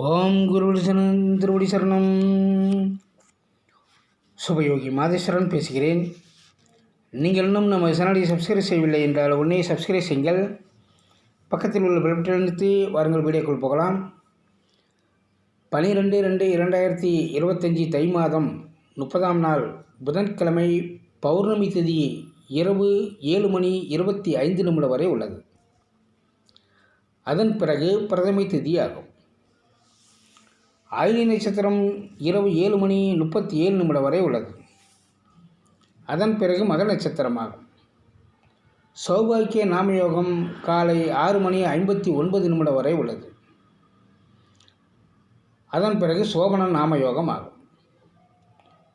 ஓம் குருவடி திருவடி சரணம். சுபயோகி மாதேஸ்வரன் பேசுகிறேன். நீங்கள் இன்னும் நம்ம சேனலை சப்ஸ்கிரைப் செய்யவில்லை என்றால் உடனே சப்ஸ்கிரைப் செய்யுங்கள். பக்கத்தில் உள்ள பெல்பட்டை நிறுத்தி வாருங்கள் வீடியோக்குள் போகலாம். பனிரெண்டு ரெண்டு இரண்டாயிரத்தி இருபத்தஞ்சி தை மாதம் முப்பதாம் நாள் புதன்கிழமை பௌர்ணமி திதி இரவு ஏழு மணி இருபத்தி ஐந்து நிமிடம் வரை உள்ளது. அதன் பிறகு பிரதமை திதி ஆகும் ஆயிலி நட்சத்திரம் இரவு ஏழு மணி முப்பத்தி ஏழு நிமிடம் வரை உள்ளது. அதன் பிறகு மக நட்சத்திரமாகும். சௌபாக்கிய நாமயோகம் காலை ஆறு மணி ஐம்பத்தி ஒன்பது நிமிடம் வரை உள்ளது. அதன் பிறகு சோபன நாமயோகம் ஆகும்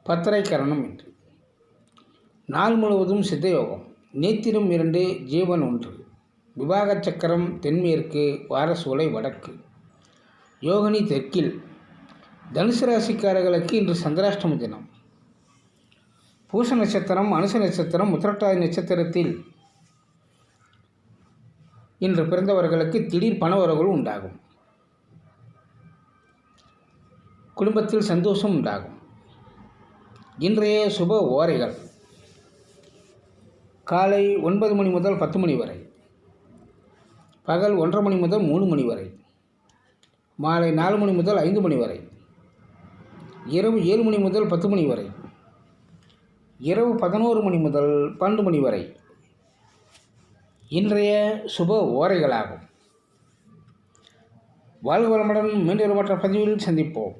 பத்தரை கரணம் இன்று. நாள் முழுவதும் சித்தயோகம். நேத்திரம் இரண்டு ஜீவன் ஒன்று. விவாக சக்கரம் தென்மேற்கு வாரசூலை வடக்கு. யோகனி தெற்கில் தனுசு ராசிக்காரர்களுக்கு இன்று சந்திராஷ்டம தினம். பூச நட்சத்திரம் அனுச நட்சத்திரம் உத்திரட்டாதி நட்சத்திரத்தில் இன்று பிறந்தவர்களுக்கு திடீர் பணவரவுகள் உண்டாகும். குடும்பத்தில் சந்தோஷம் உண்டாகும். இன்றைய சுப ஓரைகள். காலை ஒன்பது மணி முதல் பத்து மணி வரை. பகல் ஒன்றரை மணி முதல் மூணு மணி வரை. மாலை நாலு மணி முதல் ஐந்து மணி வரை. இரவு ஏழு மணி முதல் பத்து மணி வரை. இரவு பதினோரு மணி முதல் பன்னெண்டு மணி வரை. இன்றைய சுப ஓரைகளாகும். வாழ்க வளமுடன் மீண்டும் மற்ற பதிவில் சந்திப்போம்.